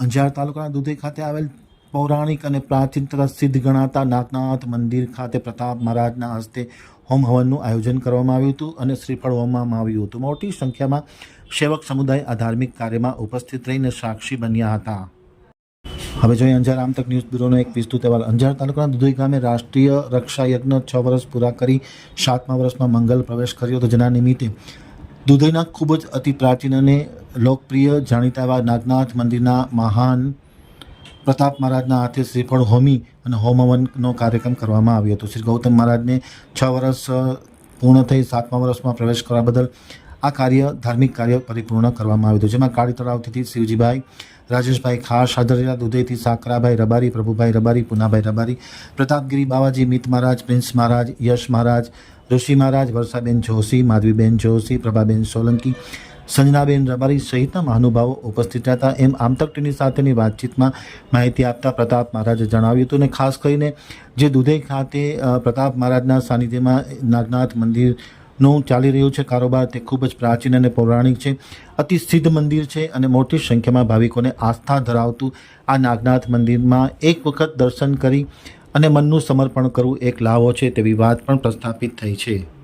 અંજાર તાલુકાના દુધઈ ખાતે આવેલ પૌરાણિક અને પ્રાચીન તથા સિદ્ધ ગણાતા નાગનાથ મંદિર ખાતે પ્રતાપ મહારાજના હસ્તે હોમ હવનનું આયોજન કરવામાં આવ્યું હતું અને શ્રીફળ હોમવામાં આવ્યું હતું. મોટી સંખ્યામાં સેવક સમુદાય આ ધાર્મિક કાર્યમાં ઉપસ્થિત રહીને સાક્ષી બન્યા હતા. હવે જોઈએ અંજાર આમતક ન્યૂઝ બ્યુરોનો એક વિસ્તૃત અહેવાલ. અંજાર તાલુકાના દુધઈ ગામે રાષ્ટ્રીય રક્ષા યજ્ઞ છ વર્ષ પૂરા કરી સાતમા વર્ષમાં મંગલ પ્રવેશ કર્યો હતો. જેના નિમિત્તે દુધઈના ખૂબ જ અતિ પ્રાચીન અને લોકપ્રિય જાણીતા એવા નાગનાથ મંદિરના મહાન પ્રતાપ મહારાજના હાથે શ્રીફળ હોમી અને હોમવનનો કાર્યક્રમ કરવામાં આવ્યો હતો. શ્રી ગૌતમ મહારાજને છ વર્ષ પૂર્ણ થઈ સાતમા વર્ષમાં પ્રવેશ કરવા બદલ આ કાર્ય ધાર્મિક કાર્ય પરિપૂર્ણ કરવામાં આવ્યું હતું. જેમાં કાળી તળાવથી શિવજીભાઈ, રાજેશભાઈ ખાસ હાજર દુધેથી સાકરાભાઈ રબારી, પ્રભુભાઈ રબારી, પુનાભાઈ રબારી, પ્રતાપગીરી બાવાજી, મિત મહારાજ, પ્રિન્સ મહારાજ, યશ મહારાજ, ઋષિ મહારાજ, વર્ષાબેન જોશી, માધવીબેન જોશી, પ્રભાબેન સોલંકી, સંજનાબેન રબારી સહિતના મહાનુભાવો ઉપસ્થિત રહ્યા હતા. એમ આમતકટીની સાથેની વાતચીતમાં માહિતી આપતા પ્રતાપ મહારાજે જણાવ્યું હતું અને ખાસ કરીને જે દુધઈ ખાતે પ્રતાપ મહારાજના સાનિધ્યમાં નાગનાથ મંદિરનું ચાલી રહ્યું છે કારોબાર. તે ખૂબ જ પ્રાચીન અને પૌરાણિક છે. અતિ સિદ્ધ મંદિર છે અને મોટી સંખ્યામાં ભાવિકોને આસ્થા ધરાવતું આ નાગનાથ મંદિરમાં એક વખત દર્શન કરી અને મનનું સમર્પણ કરવું એક લાવો છે તેવી વાત પણ પ્રસ્થાપિત થઈ છે.